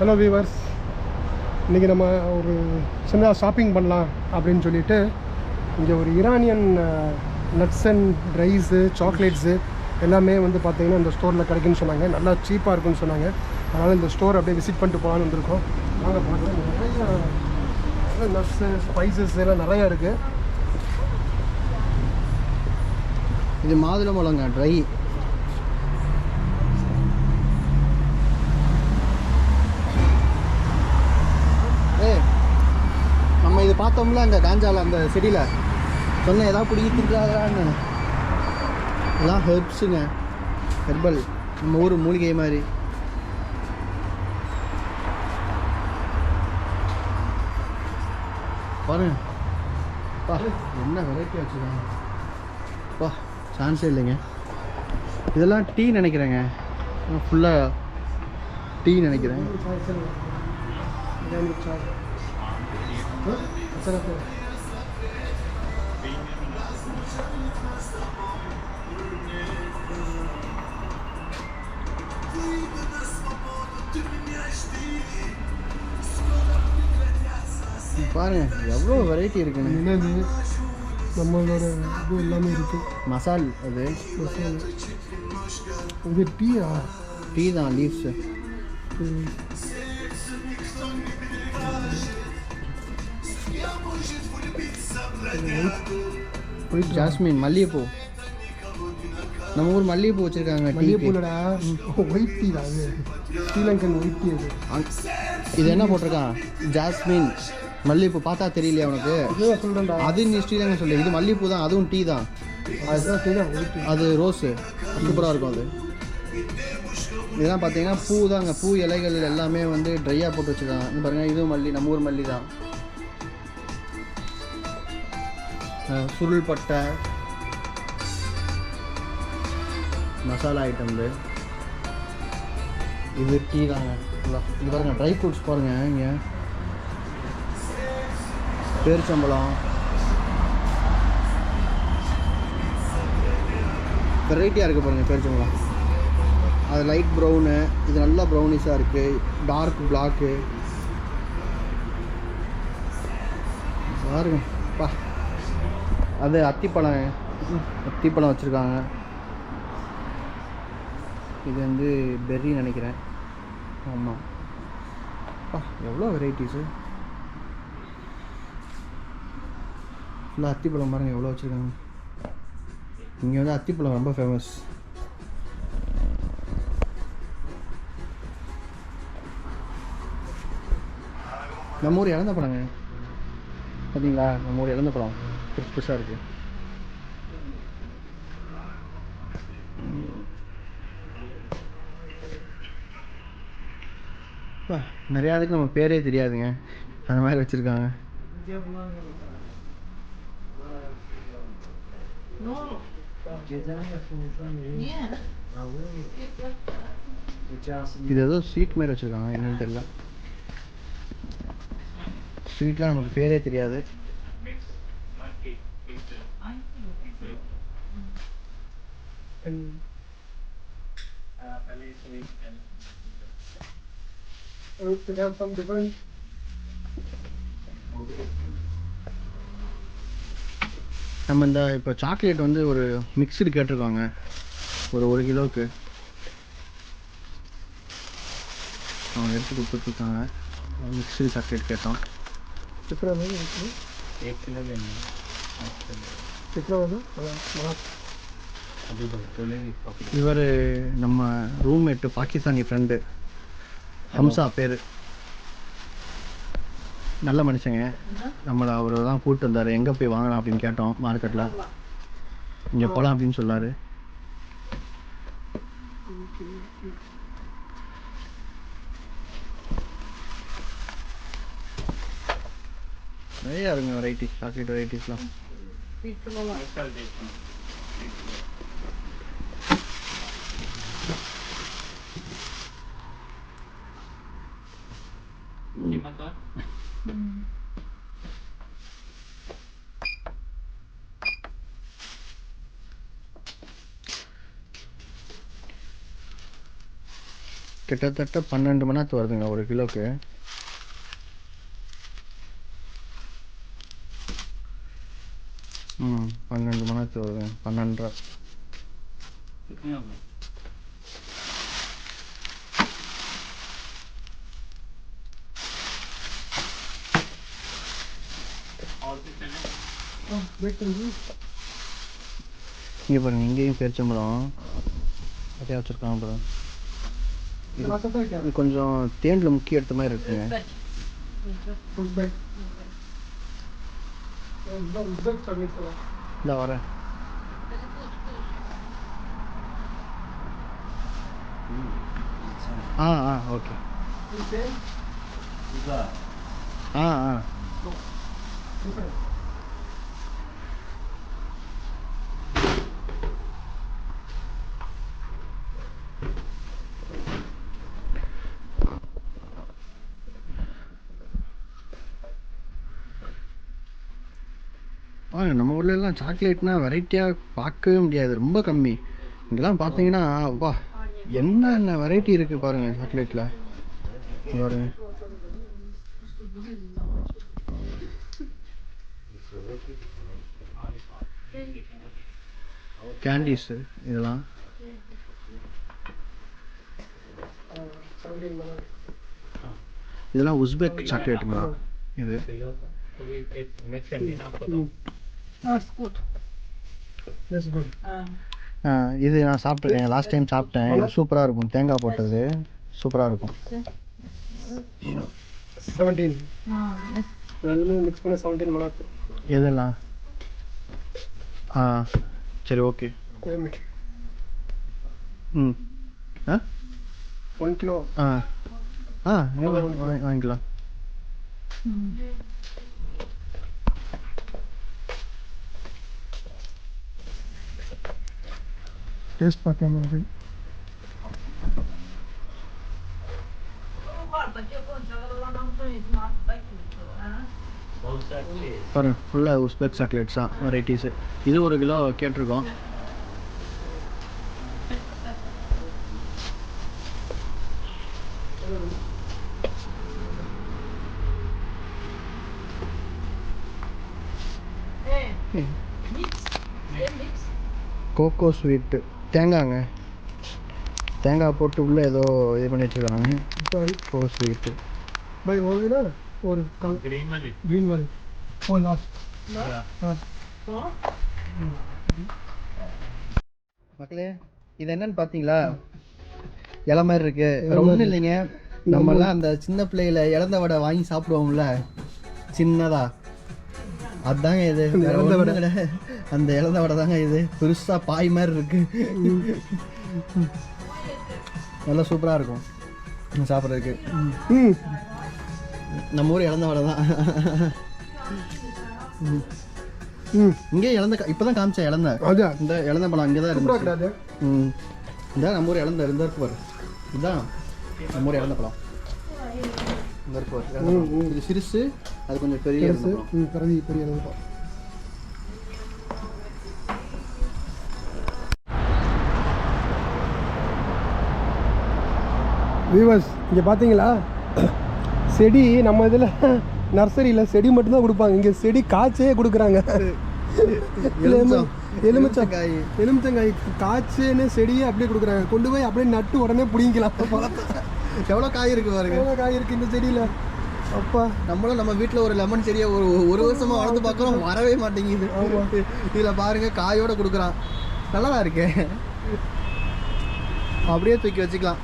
Hello viewers இன்றைக்கி நம்ம ஒரு சின்ன ஷாப்பிங் பண்ணலாம் அப்படின்னு சொல்லிட்டு இங்கே ஒரு Iranian nuts and dries chocolates எல்லாமே வந்து பார்த்தீங்கன்னா இந்த ஸ்டோரில் கிடைக்குன்னு சொன்னாங்க. நல்லா சீப்பாக இருக்குன்னு சொன்னாங்க. அதனால் இந்த ஸ்டோர் அப்படியே விசிட் பண்ணிட்டு போகலான்னு வந்திருக்கோம். நாங்கள் பார்க்கலாம். நிறைய நட்ஸு ஸ்பைசஸ் எல்லாம் நிறையா இருக்குது இது மாதுளம்பழங்க ட்ரை ஏ நம்ம இது பார்த்தோம்ல அந்த காஞ்சால அந்த செடியில். சொன்ன ஏதாவது பிடிக்கிட்டுருக்காதான்னு இதெல்லாம் ஹெர்ப்ஸுங்க ஹெர்பல் நம்ம ஊர் மூலிகை மாதிரி. பாருங்க பா என்ன வெரைட்டி வச்சுருக்காங்க? பா சான்ஸே இல்லைங்க. இதெல்லாம் டீ நினைக்கிறேங்க. ஃபுல்லாக டீ நினைக்கிறேன். பாருங்க எவ்வளோ வெரைட்டி இருக்குன்னு என்னது நம்மளோட இது எல்லாமே இருக்குது மசால் அது இது டீயா டீ தான் லீவ்ஸு ஒயிட் ஜாஸ்மின் மல்லிகைப்பூ. நம்ம ஊர் மல்லிகைப்பூ வச்சுருக்காங்க மல்லிகைப்பூலடா ஒயிட் டீ தான் அது. ஸ்ரீலங்கன் ஒயிட் டீ அது. இது என்ன போட்டிருக்கான்? ஜாஸ்மின். மல்லிகைப்பூ பார்த்தா தெரியலையா உனக்கு? சொல்கிறேன்டா அது நீ ஸ்ரீலங்கா சொல்லு. இது மல்லிகைப்பூ தான் அதுவும் டீ தான். அது ரோஸு. சூப்பராக இருக்கும் அது. இதெல்லாம் பார்த்தீங்கன்னா பூ தாங்க. பூ இலைகள் எல்லாமே வந்து ட்ரையாக போட்டு வச்சுருக்காங்க. இங்க பாருங்க இதுவும் மல்லி நம்ம ஊர் மல்லி தான். சுருள் பட்டை மசாலா ஐட்டம்து இது டீ தாங்க. இது பாருங்கள் பாருங்க ட்ரை ஃப்ரூட்ஸ் பாருங்கள் இங்கே. பேரிச்சம்பழம். வெரைட்டியாக இருக்குது பாருங்கள் பேரிச்சம்பழம். அது லைட் ப்ரௌனு இது நல்லா ப்ரௌனிஷாக இருக்குது டார்க் பிளாக்கு பாருங்க. அது அத்திப்பழம் அத்திப்பழம் வச்சுருக்காங்க. இது வந்து பெர்ரி நினைக்கிறேன். ஆமாம் அப்பா எவ்வளோ வெரைட்டிஸு ஃபுல்லாக அத்திப்பழம் பாருங்கள் எவ்வளோ வச்சுருக்காங்க. இங்கே வந்து அத்திப்பழம் ரொம்ப ஃபேமஸ் நம்ம ஊர் இறந்த பழங்க. பார்த்தீங்களா நம்ம ஊர் இறந்த பழம். புதுசு புதுசாக இருக்குது நிறையா இதுக்கு நம்ம பேரே தெரியாதுங்க. அந்த மாதிரி வச்சுருக்காங்க. இது ஏதோ ஸ்வீட் மாதிரி வச்சுருக்காங்க என்னன்னு தெரியல. ஸ்வீட்லாம் நமக்கு பேரே தெரியாது. They have some different நம்ம இந்த இப்போ சாக்லேட் வந்து ஒரு மிக்ஸ்டு கேட்டிருக்காங்க. ஒரு ஒரு கிலோவுக்கு அவங்க எடுத்து கொடுத்துட்ருக்காங்க. மிக்ஸ்டு சாக்லேட் கேட்டோம். இருக்குது சிக்கன் வந்து இவர் நம்ம ரூம்மேட்டு பாகிஸ்தானி ஃப்ரெண்டு ஹம்சா பேர். நல்ல மனுஷங்க. நம்மளை அவர் தான் கூப்பிட்டு வந்தார். எங்கே போய் வாங்கலாம் அப்படின்னு கேட்டோம் மார்க்கெட்டில் இங்கே போகலாம் அப்படின்னு சொன்னார் நிறையா இருங்க வெரைட்டிஸ் சாக்லேட் வெரைட்டிஸ்லாம் another mm கிட்டத்தட்ட பன்னெண்டு மணி நேரத்து வருதுங்க ஒரு கிலோக்கு. ம் பன்னெண்டு மணி நேரத்து வருதுங்க பன்னெண்டரை. இங்கே பாருங்க இங்கேயும் பேரிச்சம்பழம் நிறையா வச்சுருக்காங்க பாருங்க. இது கொஞ்சம் தேனில் முக்கிய எடுத்த மாதிரி இருக்குங்க. இந்த வரேன். ஆ ஆ ஓகே. ஆ ஆ ஆ. நம்ம சாக்லேட்னா வெரைட்டியாக பார்க்கவே முடியாது. ரொம்ப கம்மி. இங்கெல்லாம் பார்த்தீங்கன்னா வா என்னென்ன வெரைட்டி இருக்குது பாருங்கள் சாக்லேட்டில் பாருங்க. கேண்டீஸு இதெல்லாம். இதெல்லாம் உஸ்பெக் சாக்லேட்டுங்களா? இது. இது நான் சாப்பிட்ருக்கேன் லாஸ்ட் டைம் சாப்பிட்டேன். சூப்பராக இருக்கும். தேங்காய் போட்டது சூப்பராக இருக்கும். செவன்டீன் ரெண்டுமே மிக்ஸ் பண்ண செவன்டீன் மிளகு எதெல்லாம்? ஆ சரி ஓகே ம். ஆ? ஒன் கிலோ ஆ. ஆ வாங்கிக்கலாம். டேஸ்ட் பார்க்கலாம் இருக்கு. பாருங்க ஃபுல்லாக உஸ்பெக் சாக்லேட்ஸ் தான் வெரைட்டிஸு இது ஒரு கிலோ கேட்டிருக்கோம். கோகோ ஸ்வீட்டு தேங்காய்ங்க தேங்காய் போட்டு உள்ளே ஏதோ இது பண்ணிட்டுருக்காங்க. சாரி. ஓ ஸ்வீட்டு பை ஓகேனா ஒரு கல் க்ரீன் வாலி க்ரீன் வாலி மக்களே இது என்னன்னு பார்த்தீங்களா? இலை மாதிரி இருக்கு. ஒன்றும் இல்லைங்க. நம்மலாம் அந்த சின்ன பிள்ளையில இழந்த வடை வாங்கி சாப்பிடுவோம்ல. சின்னதா. அதாங்க இது. இழந்த வடை. அந்த இழந்த வடை தாங்க இது. பெருசா பாய் மாதிரி இருக்கு. நல்லா சூப்பரா இருக்கும். சாப்பிட்றதுக்கு. நம்ம ஊர் இழந்த வடை தான். ம். இங்கே இழந்த கா- இப்பதான் காமிச்சேன் இழந்த இந்த இழந்த பழம் அங்கே தான் சூப்பராக இருந்துச்சு ம். இதான் நம்ம ஊர் இழந்த இருந்தா இருக்கு பாரு. இதுதான் நம்ம ஊர் இழந்த பழம். இந்த இருக்கு பாரு. இது சிறுசு அது கொஞ்சம் பெரிய பெரிய பெரிய அளவு வீவர்ஸ் இங்கே பார்த்தீங்களா செடி நம்ம இதில் நர்சரியில் செடி மட்டும்தான் கொடுப்பாங்க. இங்கே செடி காய்ச்சே கொடுக்குறாங்க. எலுமிச்சங்காய். எலுமிச்சங்காய் காய்ச்சுன்னு செடியே அப்படியே கொடுக்குறாங்க. கொண்டு போய் அப்படியே நட்டு உடனே பிடிங்கிக்கலாம். பழத்தை எவ்வளோ காய் இருக்கு பாருங்க. எவ்வளோ காய் இருக்குது இந்த செடியில்? அப்பா. நம்மளும் நம்ம வீட்டில் ஒரு லெமன் செடியை ஒரு ஒரு வருஷமா வளர்த்து பார்க்குறோம். வரவே மாட்டேங்குது. இதில் பாருங்க காயோட கொடுக்குறான். நல்லா தான் இருக்கு. அப்படியே தூக்கி வச்சுக்கலாம்.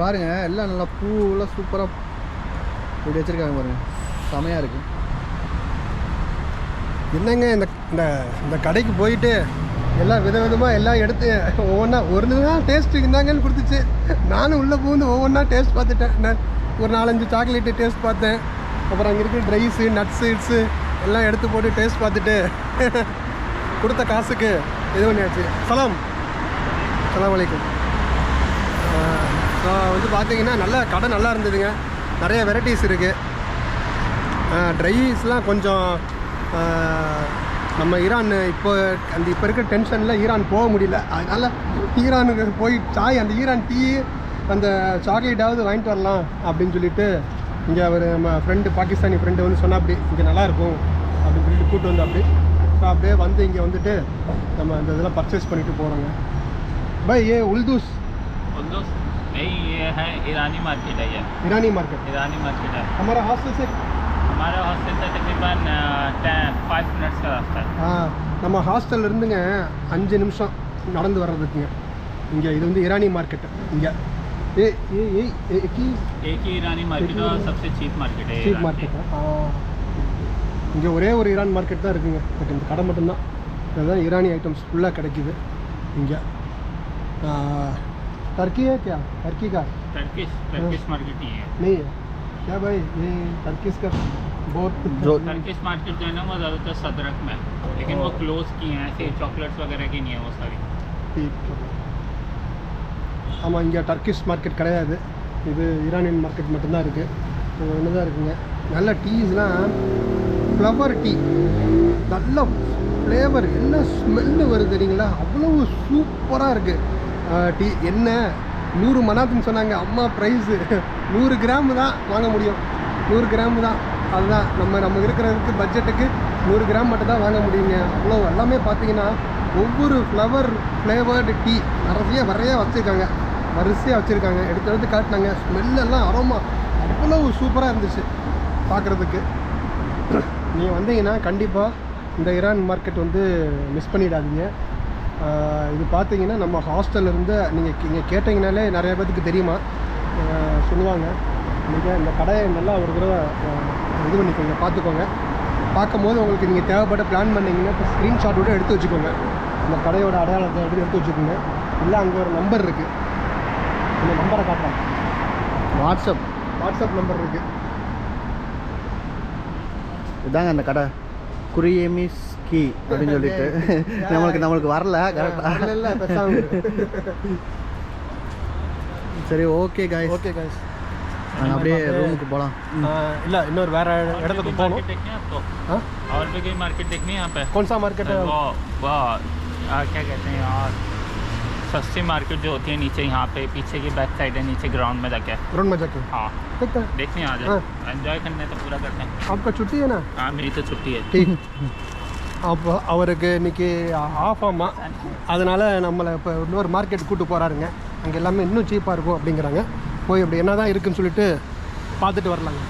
பாருங்கள் எல்லாம் நல்லா பூவெல்லாம் சூப்பராக இப்படி வச்சுருக்காங்க பாருங்கள் செமையாக இருக்குது என்னங்க இந்த இந்த இந்த கடைக்கு போயிட்டு எல்லாம் விதவிதமாக எல்லாம் எடுத்து ஒவ்வொன்றா ஒரு தான் டேஸ்ட் இருந்தாங்கன்னு கொடுத்துச்சு. நானும் உள்ளே பூந்து ஒவ்வொன்றா டேஸ்ட் பார்த்துட்டேன். நான் ஒரு நாலஞ்சு சாக்லேட்டு டேஸ்ட் பார்த்தேன். அப்புறம் அங்கே இருக்கிற ட்ரைஸு நட்ஸு இட்ஸு எல்லாம் எடுத்து போட்டு டேஸ்ட் பார்த்துட்டு கொடுத்த காசுக்கு இது பண்ணியாச்சு. சலாம் சலாம் வலைக்கம் வந்து பார்த்தீங்கன்னா நல்லா கடை நல்லா இருந்ததுங்க. நிறைய வெரைட்டிஸ் இருக்குது ட்ரைஸ்லாம் கொஞ்சம் நம்ம ஈரான் இப்போ அந்த இப்போ இருக்கிற டென்ஷனில் ஈரான் போக முடியல. அதனால் ஈரானுக்கு போய் சாய் அந்த ஈரான் டீ அந்த சாக்லேட்டாவது வாங்கிட்டு வரலாம் அப்படின்னு சொல்லிட்டு இங்கே அவர் நம்ம ஃப்ரெண்டு பாகிஸ்தானி ஃப்ரெண்டு வந்து சொன்னா அப்படி இங்கே நல்லாயிருக்கும் அப்படின்னு சொல்லிட்டு கூப்பிட்டு வந்தா அப்படி ஸோ அப்படியே வந்து இங்கே வந்துட்டு நம்ம அந்த இதெல்லாம் பர்ச்சேஸ் பண்ணிவிட்டு போகிறோங்க பை ஏ உல்தூஸ். உல்தூஸ். ये है ईरानी मार्केट है ये ईरानी मार्केट ईरानी मार्केट है हमारा हॉस्टल से हमारे हॉस्टल से तकरीबन फाइव मिनट्स का रास्ता है ஆ நம்ம ஹாஸ்டல்ல இருந்துங்க அஞ்சு நிமிஷம் நடந்து வர்றதுக்குங்க இங்கே இது வந்து ஈரானி மார்க்கெட் இங்கே ஏ ஏ ஏ ஏ கி एक ही ईरानी मार्केट है और सबसे चीप मार्केट है சீப் ईरान की। மார்க்கெட்டா இங்கே ஒரே ஒரு ஈரான் மார்க்கெட் தான் இருக்குங்க பட் இந்த கடை மட்டும்தான் இதுதான் ஈரானி ஐட்டம்ஸ் ஃபுல்லாக கிடைக்குது இங்கே टर्की है क्या टर्की का टर्किश टर्किश मार्केट ही है नहीं है क्या भाई ये टर्किश का बहुत जो टर्किश मार्केट जो है ना वो ज़्यादातर सदरक में है लेकिन वो क्लोज की हैं ऐसे चॉकलेट्स वगैरह की नहीं है वो सारी ஆமாம் இங்கே டர்க்கிஷ் மார்க்கெட் கிடையாது இது ஈரானியன் மார்க்கெட் மட்டும்தான் இருக்குது ஒன்று தான் இருக்குங்க நல்ல டீஸ்லாம் ஃப்ளவர் டீ நல்ல ஃப்ளேவர் என்ன ஸ்மெல்லு வருது தெரியுங்களா அவ்வளவு சூப்பராக இருக்குது டீ என்ன? நூறு மனாத்துன்னு சொன்னாங்க. அம்மா ப்ரைஸு நூறு கிராம் தான் வாங்க முடியும். நூறு கிராம் தான். அதுதான். நம்ம நம்ம இருக்கிறதுக்கு பட்ஜெட்டுக்கு நூறு கிராம் மட்டும் தான் வாங்க முடியுங்க. அவ்வளோ எல்லாமே பார்த்தீங்கன்னா ஒவ்வொரு ஃப்ளவர் ஃப்ளேவர்டு டீ நிறைய நிறைய வச்சுருக்காங்க. வரிசையாக வச்சுருக்காங்க. எடுத்து எடுத்து காட்டினாங்க. ஸ்மெல்லெல்லாம் அரோமா அவ்வளவு சூப்பராக இருந்துச்சு பார்க்குறதுக்கு. நீங்கள் வந்தீங்கன்னா கண்டிப்பாக இந்த இரான் மார்க்கெட் வந்து மிஸ் பண்ணிடாதீங்க. இது பார்த்தீங்கன்னா நம்ம ஹாஸ்டல்ல இருந்து நீங்கள் இங்கே கேட்டிங்கனாலே நிறைய பேத்துக்கு தெரியுமா? சொல்லுவாங்க. நீங்கள் இந்த கடையை நல்லா ஒரு தடவை இது பண்ணிக்கோங்க பார்த்துக்கோங்க. பார்க்கும்போது உங்களுக்கு நீங்கள் தேவைப்பட்ட பிளான் பண்ணீங்கன்னா இப்போ ஸ்க்ரீன்ஷாட்டோட எடுத்து வச்சுக்கோங்க. இந்த கடையோட அடையாளத்தை எடுத்து எடுத்து வச்சுக்கோங்க. இல்லை அங்கே ஒரு நம்பர் இருக்குது இந்த நம்பரை காட்டுறேன். வாட்ஸ்அப். வாட்ஸ்அப் நம்பர் இருக்குது இதாங்க அந்த கடை. குரியமிஸ் கீ அப்படின்னு சொல்லிட்டு நம்மளுக்கு நம்மளுக்கு வரல கரெக்டாக இல்லை பேசாமல் சரி ஓகே காய்ஸ் ஓகே காய்ஸ் நாங்கள் அப்படியே ரூமுக்கு போகலாம் இல்லை இன்னொரு வேற और भी இடத்துக்கு कोई போகணும் मार्केट देखनी है आपको हाँ और भी कोई मार्केट देखनी है यहाँ पे कौन सा मार्केट है वो वो आ, क्या कहते हैं यार सस्ती मार्केट जो होती है नीचे यहाँ पे पीछे की बैक साइड है नीचे ग्राउंड में जाके ग्राउंड में जाके हाँ देखते हैं देखने आ हाँ। जाए एंजॉय करने तो पूरा करते हैं आपका छुट्टी है ना हाँ मेरी तो छुट्टी है ठीक அப்போ அவருக்கு இன்னைக்கு ஆஃப் ஆமா. அதனால் நம்மளை இப்போ இன்னொரு மார்க்கெட் கூட்டு போகிறாருங்க அங்கே எல்லாமே இன்னும் சீப்பாக இருக்கும் அப்படிங்கிறாங்க. போய் அப்படி என்ன தான் இருக்குன்னு சொல்லிட்டு பார்த்துட்டு வரலாங்க.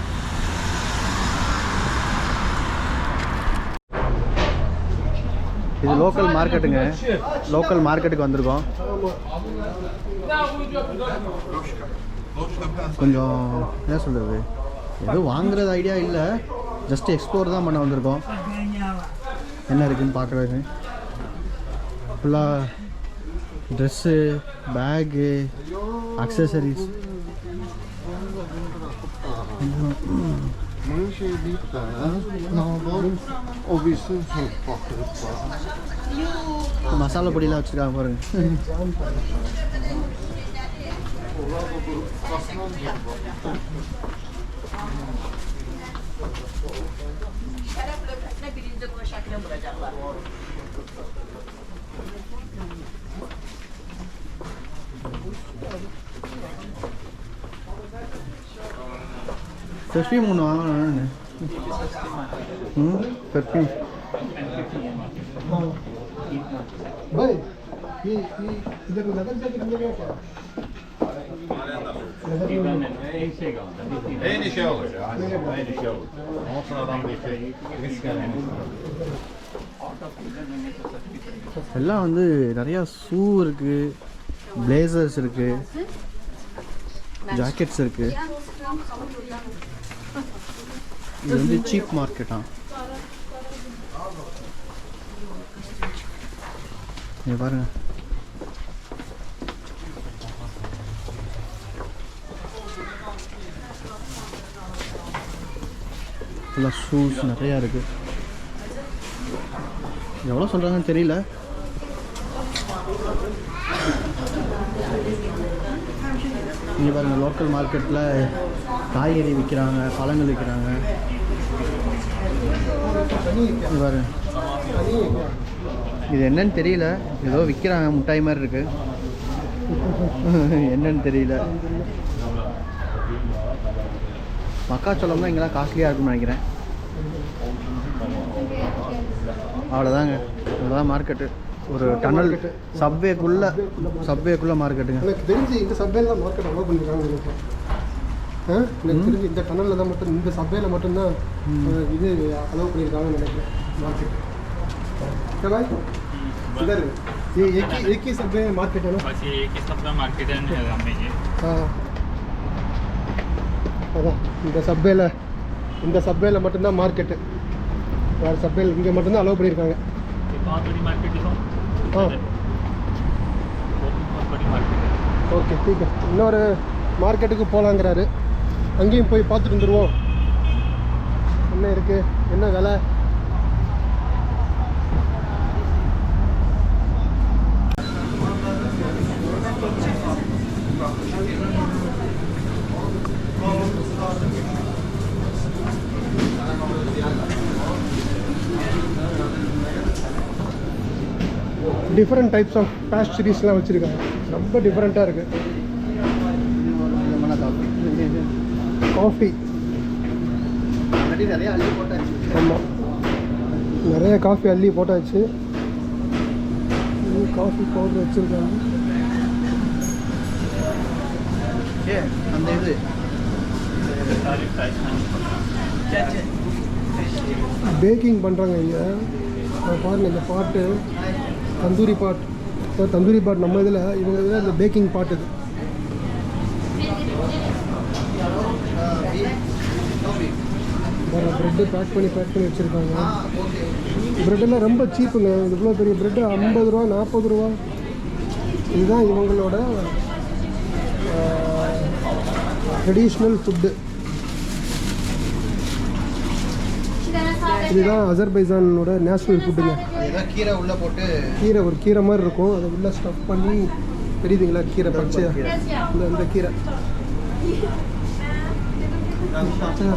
இது லோக்கல் மார்க்கெட்டுங்க லோக்கல் மார்க்கெட்டுக்கு வந்திருக்கோம். கொஞ்சம் என்ன சொல்கிறது எதுவும் வாங்குறது ஐடியா இல்லை. ஜஸ்ட் எக்ஸ்ப்ளோர் தான் பண்ண வந்திருக்கோம். என்ன இருக்குன்னு பார்க்குறது ஃபுல்லாக ட்ரெஸ்ஸு பேகு அக்சசரிஸ் மசாலா பொடியெலாம் வச்சுருக்காங்க பாருங்க. Şeref löpetine birinci bunu şakine vuracaklar. Perfume mu ah, no? Ne? Hmm? Perfume. Bay, bir bir bir dakika, bir dakika, bir dakika. En şey kaldı. En işe olur. En işe olur. Onun için adam bir şey risk almış. எல்லாம் வந்து நிறையா shoe இருக்கு blazers இருக்கு jackets இருக்கு இது வந்து cheap மார்க்கெட்டா பாருங்க ஃபுல்லாக ஷூஸ் நிறையா இருக்குது எவ்வளோ சொல்கிறாங்கன்னு தெரியல. இங்கே பாருங்க லோக்கல் மார்க்கெட்டில் காய்கறி விற்கிறாங்க பழங்கள் விற்கிறாங்க பாரு இது என்னன்னு தெரியல. ஏதோ விற்கிறாங்க முட்டாய் மாதிரி இருக்கு. என்னன்னு தெரியல. மக்காச்சோளம் தான் இங்கெல்லாம் காஸ்ட்லியாக இருக்கும்னு நினைக்கிறேன். அவ்வளோதாங்க இவ்வளோதான் மார்க்கெட்டு ஒரு டனல் சப்வேக்குள்ளே சப்வேக்குள்ளே மார்க்கெட்டுங்க எனக்கு தெரிஞ்சு இந்த சப்வேல தான் மார்க்கெட் அலோவ் பண்ணிருக்காங்க நினைக்கிறேன் ஆ எனக்கு தெரிஞ்சு இந்த டனலில் தான் மட்டும் இந்த சப்வேல மட்டும்தான் அஹ், இது அலோவ் பண்ணியிருக்காங்கன்னு நினைக்கிறேன் மார்க்கெட் பாய் इधर ये एक ही एक ही सबवे मार्केट है ना बस ये एक ही सप्ताह मार्केट है हमें ये हाँ அதான் இந்த சப்வேல இந்த சப்வேல மட்டும்தான் மார்க்கெட்டு வேறு சப்ளையில் இங்கே மட்டும்தான் அலோவ் பண்ணியிருக்காங்க. ஆ. ஓகே தீக்க இன்னொரு மார்க்கெட்டுக்கு போகலாங்கிறாரு அங்கேயும் போய் பார்த்துட்டு வந்துடுவோம் என்ன இருக்குது என்ன விலை? Thank you. Different types of paste சீரீஸ்லாம் வச்சுருக்காங்க. ரொம்ப டிஃப்ரெண்ட்டாக இருக்குது காஃபி ஆமாம் நிறைய காஃபி அள்ளி போட்டாச்சு. காஃபி பவுடர் வச்சுருக்காங்க. பேக்கிங் பண்ணுறாங்க இங்கே. பாருங்கள் இந்த பாட்டு. தந்தூரி பாட். இப்போ தந்தூரி பாட் நம்ம இதில் இவங்க இதில் இந்த பேக்கிங் பாட் இது. ப்ரெட்டு பேக் பண்ணி பேக் பண்ணி வச்சுருக்காங்க. ப்ரெட்டெல்லாம் ரொம்ப சீப்புங்க இவ்வளோ பெரிய ப்ரெட்டு ஐம்பது ரூபா நாற்பது ரூபா? இதுதான் இவங்களோட ட்ரெடிஷ்னல் ஃபுட்டு இதுதான் அசர்பைசானோட நேஷ்னல் ஃபுட்டுங்க கீரை உள்ளே போட்டு கீரை ஒரு கீரை மாதிரி இருக்கும். அதை உள்ள ஸ்டஃப் பண்ணி தெரியுதுங்களா? கீரை பச்சையா? இந்த இந்த கீரை.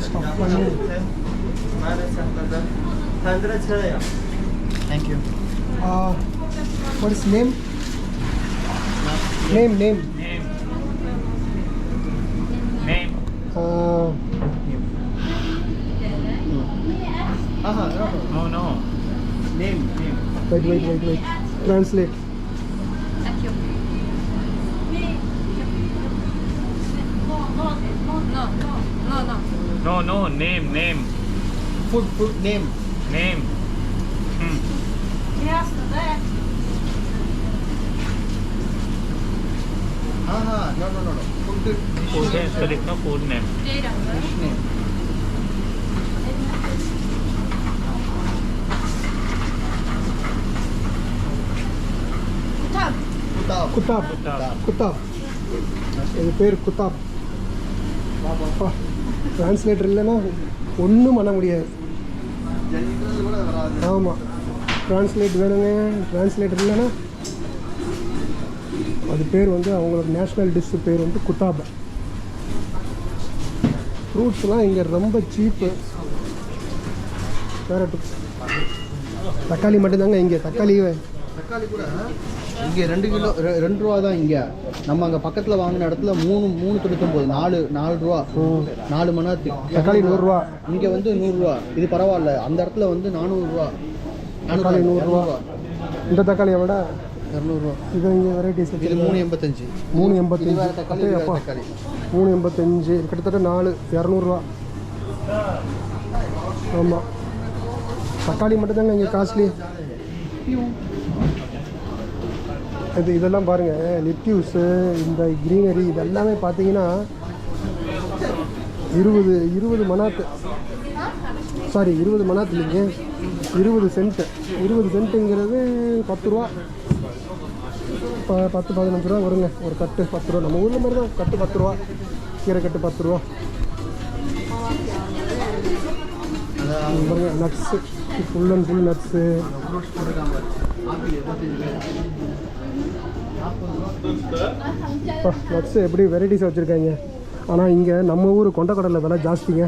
ஸ்டஃப் பண்ணி. Thank you what is name name name name Aha, no. Oh no. Name, name. Wait, wait, wait, wait. Translate. No, no, no, no, no. No, no, name, name. Food, food, name. Name. Hmm. Yes, that. Ah, no, no, no, no. Food, food. Food, food name. Food name. Qutab qutab இது பேர் குத்தாப் அப்பா translator இல்லைன்னா ஒன்றும் பண்ண முடியாது. ஆமாம் translate வேணுங்க. Translator இல்லைன்னா அது பேர் வந்து அவங்களோட நேஷ்னல் டிஷ்ஷு பேர் வந்து குத்தாபை ஃப்ரூட்ஸ்லாம் இங்கே ரொம்ப சீப்பு வேறு தக்காளி மட்டும்தாங்க இங்கே. தக்காளி தக்காளி கூட இங்கே ரெண்டு கிலோ ரெண்டு ரூபா தான் இங்கே. நம்ம அங்கே பக்கத்தில் வாங்கின இடத்துல மூணு மூணு தொண்ணூத்தொம்பது நாலு நாலு ரூபா. நாலு மணி நேரத்துக்கு. தக்காளி நூறுரூவா இங்கே வந்து நூறுரூவா இது பரவாயில்ல. அந்த இடத்துல வந்து நானூறுரூவா தக்காளி நூறுரூவா இந்த தக்காளியை விட இரநூறுவா இது இங்கே வெரைட்டிஸ் இது மூணு எண்பத்தஞ்சு. மூணு எண்பத்தஞ்சு. தக்காளி தக்காளி. மூணு எண்பத்தஞ்சு. கிட்டத்தட்ட நாலு இரநூறுவா ஆமாம் தக்காளி மட்டும்தாங்க இங்கே காஸ்ட்லி. இது இதெல்லாம் பாருங்கள் லிப்டியூஸு இந்த க்ரீனரி இதெல்லாமே பார்த்தீங்கன்னா இருபது இருபது மணாத்து. சாரி இருபது மணாத்து இல்லைங்க. இருபது சென்ட்டு இருபது சென்ட்டுங்கிறது பத்து ரூபா. ப பத்து பதினஞ்சு ரூபா வருங்க. ஒரு கட்டு பத்து ரூபா. நம்ம ஊரில் மாதிரி தான் கட்டு பத்து ரூபா. கீரை கட்டு பத்து ரூபா. பாருங்க nuts full and full nuts nuts எப்படி வெரைட்டிஸாக வச்சுருக்காங்க? ஆனால் இங்கே நம்ம ஊர் கொண்டக்கடலை விலை ஜாஸ்திங்க.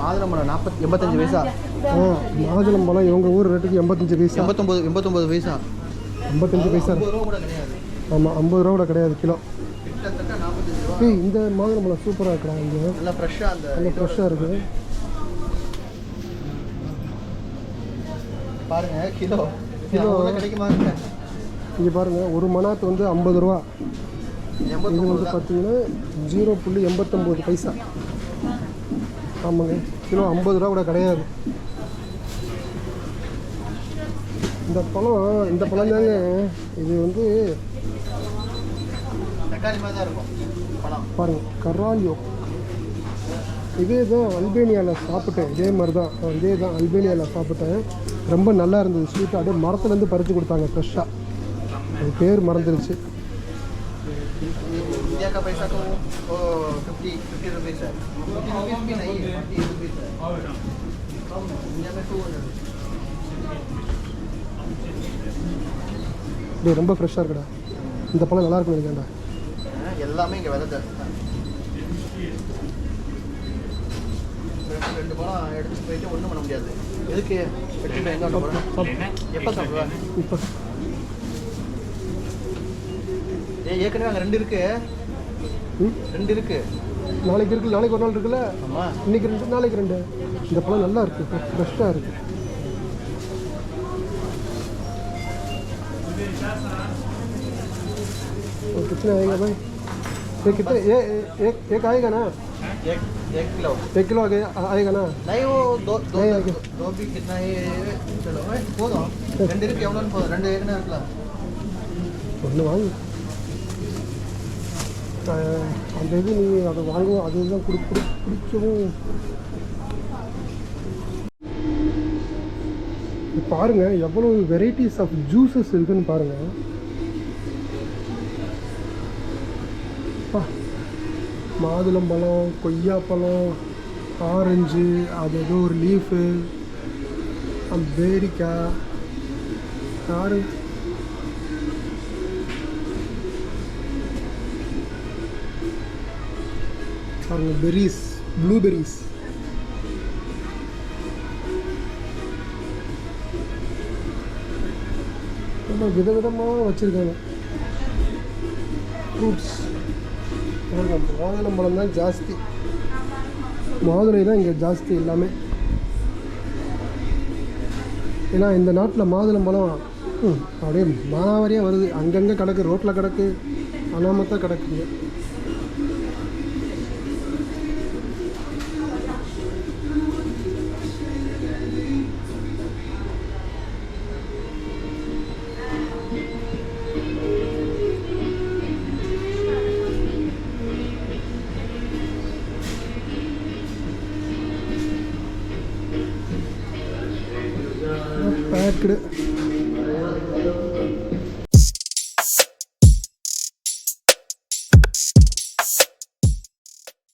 மாதுளம்பழம் நாற்பத்தி எண்பத்தஞ்சு பைசா. ஆ மாதுளம்பழம் இவங்க ஊர் ரேட்டுக்கு எண்பத்தஞ்சு பைசா. எண்பத்தொம்பது எண்பத்தொம்பது பைசா. எண்பத்தஞ்சு பைசா. ஆமாம் ஐம்பது ரூபா கூட கிடையாது கிலோ. ஏய் இந்த மாதுளம்பழம் சூப்பராக இருக்குடா இங்கே. நல்லா ஃப்ரெஷ்ஷாக நல்லா ஃப்ரெஷ்ஷாக இருக்குது. பாருங்க கிலோ. கிலோ. இங்கே பாருங்கள் ஒரு மணாத்து வந்து ஐம்பது ரூபா. இது வந்து பார்த்தீங்கன்னா ஜீரோ புள்ளி எண்பத்தொம்போது பைசா. ஆமாங்க கிலோ ஐம்பது ரூபா கூட கிடையாது. இந்த பழம் இந்த பழம் தாங்க. இது வந்து பாருங்கள் கராலியோ இதே தான் அல்பேனியாவில் சாப்பிட்டேன் இதே மாதிரி தான் இதே தான் அல்பேனியாவில் சாப்பிட்டேன். ரொம்ப நல்லா இருந்தது ஸ்வீட் அப்படியே மரத்துலேருந்து பறித்து கொடுத்தாங்க ஃப்ரெஷ்ஷாக அது பேர் மறந்துருச்சு इंडिया का पैसा तो वो फिफ्टी फिफ्टी रुपीज़ है फिफ्टी रुपीज़ भी नहीं है फिफ्टी रुपीज़ है कम इंडिया में टू हंड्रेड டேய் ரொம்ப ஃப்ரெஷ்ஷாக இருக்குடா இந்த பழம் நல்லா இருக்கும் நினைக்கிறேன்டா எல்லாமே இங்கே விலை ஜாஸ்தி தான் ரெண்டு ரெண்டு பழம் எடுத்து போயிட்டு ஒன்றும் பண்ண முடியாது எதுக்கு எடுத்துட்டு எங்கே போகிறேன் எப்போ சாப்பிடுவேன் இப்போ ஏ ஏற்கனவே அங்கே ரெண்டு இருக்கு ம் ரெண்டு இருக்கு நாளைக்கு இருக்கு நாளைக்கு ஒரு நாள் இருக்குல்ல ஆமாம் இன்னைக்கு ரெண்டு நாளைக்கு ரெண்டு இந்த பழம் நல்லா இருக்கு ஃப்ரெஷ்ஷாக இருக்கு और कितने आएगा भाई ये कितने ये एक एक आएगा ना एक एक किलो एक किलो आगे आएगा ना नहीं वो दो दो नहीं, दो, आगे। दो भी कितना है चलो ए, போதும் ரெண்டு இருக்கு எவ்வளோன்னு போதும் ரெண்டு ஏற்கனவே இருக்கலாம் ஒன்று வாங்கு அஹ், அந்த இது நீ அதை வாங்குவோம் அதுதான் குடி குடி குடிக்கவும் இது பாருங்க எவ்வளோ வெரைட்டிஸ் ஆஃப் ஜூஸஸ் இருக்குன்னு பாருங்க மாதுளம்பழம் கொய்யாப்பழம் ஆரஞ்சு அது ஏதோ ஒரு லீஃபு பேரிக்காய் ஆரஞ்சு பாருங்க பெரிஸ் ப்ளூபெரிஸ் ரொம்ப விதவிதமாக வச்சுருக்காங்க. ஃப்ரூட்ஸ் மாதுளம்பழம் தான் ஜாஸ்தி. மாதுளை தான் இங்கே ஜாஸ்தி எல்லாமே. ஏன்னா இந்த நாட்டில் மாதுளம்பழம் பழம் அப்படியே மானாவாரியாக வருது. அங்கங்கே கிடக்கு ரோட்டில் கிடக்கு அனாமத்தான் கிடக்குங்க